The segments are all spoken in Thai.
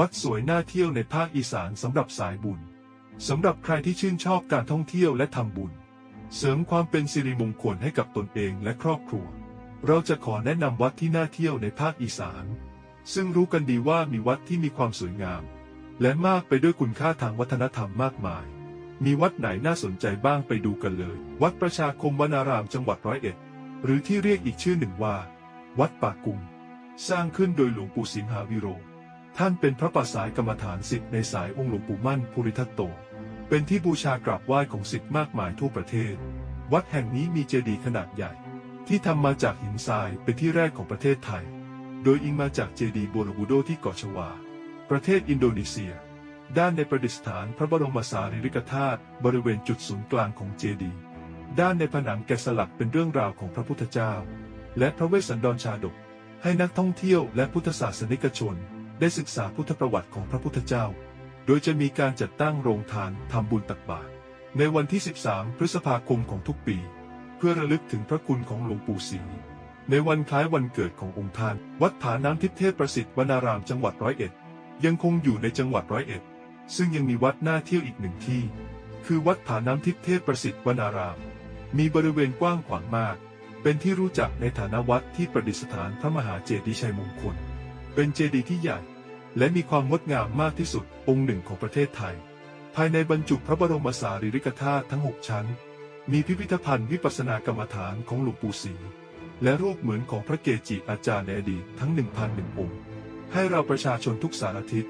วัดสวยน่าเที่ยวในภาคอีสานสำหรับสายบุญสำหรับใครที่ชื่นชอบการท่องเที่ยวและทำบุญ เสริมความเป็นสิริมงคลให้กับตนเองและครอบครัว เราจะขอแนะนำวัดที่น่าเที่ยวในภาคอีสาน ซึ่งรู้กันดีว่ามีวัดที่มีความสวยงาม และมากไปด้วยคุณค่าทางวัฒนธรรมมากมาย มีวัดไหนน่าสนใจบ้างไปดูกันเลย วัดประชาคมวนารามจังหวัดร้อยเอ็ด หรือที่เรียกอีกชื่อหนึ่งว่า วัดป่ากุง สร้างขึ้นโดยหลวงปู่สิมหาวิโร ท่านเป็นพระปัสสายกรรมฐานสิทธิ์ในสายองค์หลวงปู่มั่นภูริทัตโต เป็นที่บูชากราบไหว้ของสิทธิ์มากมายทั่วประเทศ วัดแห่งนี้มีเจดีย์ขนาดใหญ่ ที่ทำมาจากหินทรายเป็นที่แรกของประเทศไทย โดยอิงมาจากเจดีย์โบโรบูโดที่เกาะชวา ประเทศอินโดนีเซีย ด้านในประดิษฐานพระบรมสารีริกธาตุบริเวณจุดศูนย์กลางของเจดีย์ด้านในผนังแกะสลักเป็นเรื่องราวของพระพุทธเจ้า และพระเวสสันดรชาดก ให้นักท่องเที่ยวและพุทธศาสนิกชน ได้ศึกษาพุทธประวัติของพระพุทธเจ้า โดยจะมีการจัดตั้งโรงทานทำบุญตักบาตรในวันที่ 13 พฤษภาคมของทุกปี เพื่อระลึกถึงพระคุณของหลวงปู่ศรีในวันคล้ายวันเกิดขององค์ท่าน วัดผาน้ำทิพเทพประสิทธิ์วนารามจังหวัดร้อยเอ็ด ยังคงอยู่ในจังหวัดร้อยเอ็ด ซึ่งยังมีวัดน่าเที่ยวอีกหนึ่งที่ คือวัดผาน้ำทิพเทพประสิทธิ์วนาราม มีบริเวณกว้างขวางมาก เป็นที่รู้จักในฐานะวัดที่ประดิษฐานพระมหาเจดีย์ชัยมงคล เป็นเจดีย์ที่ใหญ่ และมีความงดงามมากที่สุดองค์หนึ่งของประเทศไทย ภายในบรรจุพระบรมสารีริกธาตุทั้งหกชั้น มีพิพิธภัณฑ์วิปัสสนากรรมฐานของหลวงปู่ศรีและรูปเหมือนของพระเกจิอาจารย์ในอดีตทั้ง 1,001องค์ ให้เราประชาชนทุกสารทิศ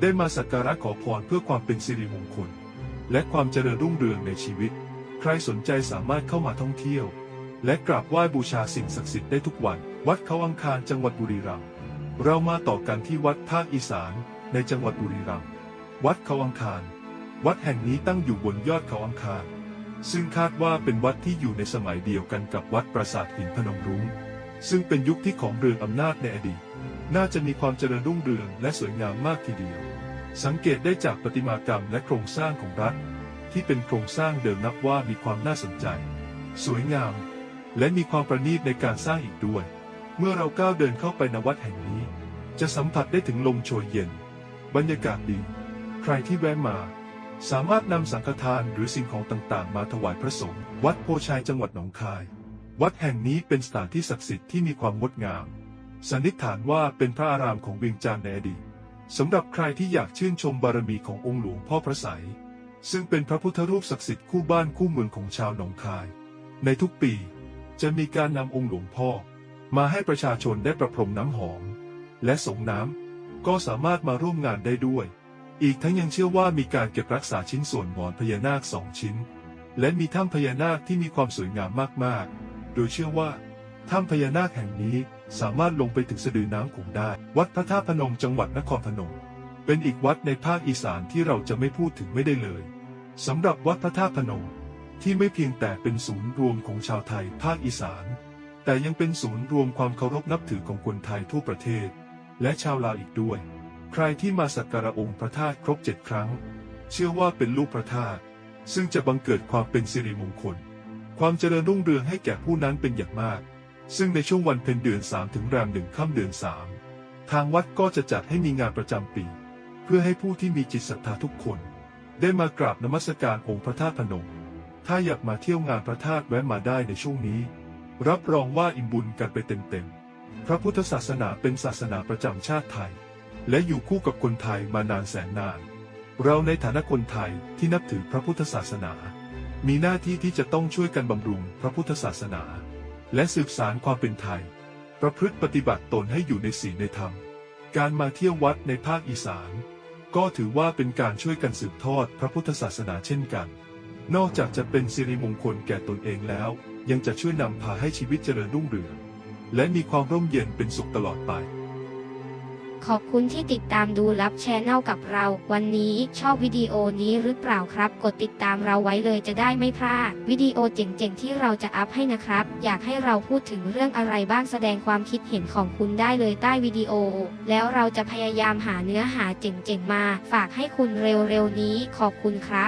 ได้มาสักการะขอพรเพื่อความเป็นสิริมงคล และความเจริญรุ่งเรืองในชีวิต ใครสนใจสามารถเข้ามาท่องเที่ยว และกราบไหว้บูชาสิ่งศักดิ์สิทธิ์ได้ทุกวัน วัดเขาอังคารจังหวัดบุรีรัมย์ เรามาต่อกันที่วัดภาคอีสานในจังหวัดบุรีรัมย์วัดเขาอังคาร วัดแห่งนี้ตั้งอยู่บนยอดเขาอังคาร ซึ่งคาดว่าเป็นวัดที่อยู่ในสมัยเดียวกันกับวัดปราสาทหินพนมรุ้ง ซึ่งเป็นยุคที่ของเรืองอำนาจในอดีต น่าจะมีความเจริญรุ่งเรืองและสวยงามมากทีเดียว สังเกตได้จากประติมากรรมและโครงสร้างของรัฐ ที่เป็นโครงสร้างเดิมนับว่ามีความน่าสนใจ สวยงาม และมีความประณีตในการสร้างอีกด้วย เมื่อเราก้าวเดินเข้าไปในวัดแห่งนี้ จะสัมผัสได้ถึงลมโชยเย็น บรรยากาศดี ใครที่แวะมา สามารถนำสังฆทานหรือสิ่งของต่างๆ มาถวายพระสงฆ์วัดโพชัยจังหวัดหนองคาย วัดแห่งนี้เป็นสถานที่ศักดิ์สิทธิ์ที่มีความงดงาม สันนิษฐานว่าเป็นพระอารามของเวียงจันทร์ในอดีตสำหรับใครที่อยากชื่นชมบารมีขององค์หลวงพ่อพระไสยซึ่งเป็นพระพุทธรูปศักดิ์สิทธิ์คู่บ้านคู่เมืองของชาวหนองคาย ในทุกปีจะมีการนำองค์หลวงพ่อ มาให้ประชาชนได้ประพรมน้ำหอม และสงน้ำก็สามารถมาร่วมงานได้ด้วย อีกทั้งยังเชื่อว่ามีการเก็บรักษาชิ้นส่วนหงอนพญานาคสองชิ้น และมีถ้ำพญานาคที่มีความสวยงามมากๆ โดยเชื่อว่าถ้ำพญานาคแห่งนี้สามารถลงไปถึงสะดือน้ำคงได้ วัดพระธาตุพนมจังหวัดนครพนม เป็นอีกวัดในภาคอีสานที่เราจะไม่พูดถึงไม่ได้เลยสำหรับวัดพระธาตุพนม ที่ไม่เพียงแต่เป็นศูนย์รวมของชาวไทยภาคอีสาน แต่ยังเป็นศูนย์รวมความเคารพนับถือของคนไทยทั่วประเทศ และชาวลาวอีกด้วย ใครที่มาสักการะองค์พระธาตุครบเจ็ดครั้ง เชื่อว่าเป็นลูกพระธาตุซึ่งจะบังเกิดความเป็นสิริมงคล ความเจริญรุ่งเรืองให้แก่ผู้นั้นเป็นอย่างมาก ซึ่งในช่วงวันเพ็ญเดือนสามถึงแรมหนึ่งค่ำเดือนสามทางวัดก็จะจัดให้มีงานประจำปี เพื่อให้ผู้ที่มีจิตศรัทธาทุกคน ได้มากราบนมัสการองค์พระธาตุพนม ถ้าอยากมาเที่ยวงานพระธาตุแวะมาได้ในช่วงนี้ รับรองว่าอิ่มบุญกันไปเต็มๆ พระพุทธศาสนาเป็นศาสนาประจำชาติไทย และอยู่คู่กับคนไทยมานานแสนนาน เราในฐานะคนไทยที่นับถือพระพุทธศาสนา มีหน้าที่ที่จะต้องช่วยกันบำรุงพระพุทธศาสนา และสืบสารความเป็นไทย ประพฤติปฏิบัติตนให้อยู่ในศีลในธรรม การมาเที่ยววัดในภาคอีสาน ก็ถือว่าเป็นการช่วยกันสืบทอดพระพุทธศาสนาเช่นกัน นอกจากจะเป็นสิริมงคลแก่ตนเองแล้ว ยังจะช่วยนำพาให้ชีวิตเจริญรุ่งเรือง และมีความร่มเย็นเป็นสุขตลอดไป ขอบคุณที่ติดตามดูรับแชนแนลกับเรา วันนี้ชอบวิดีโอนี้หรือเปล่าครับ กดติดตามเราไว้เลยจะได้ไม่พลาด วิดีโอเจ๋งๆที่เราจะอัพให้นะครับ อยากให้เราพูดถึงเรื่องอะไรบ้างแสดงความคิดเห็นของคุณได้เลยใต้วิดีโอ แล้วเราจะพยายามหาเนื้อหาเจ๋งๆมา ฝากให้คุณเร็วๆนี้ ขอบคุณครับ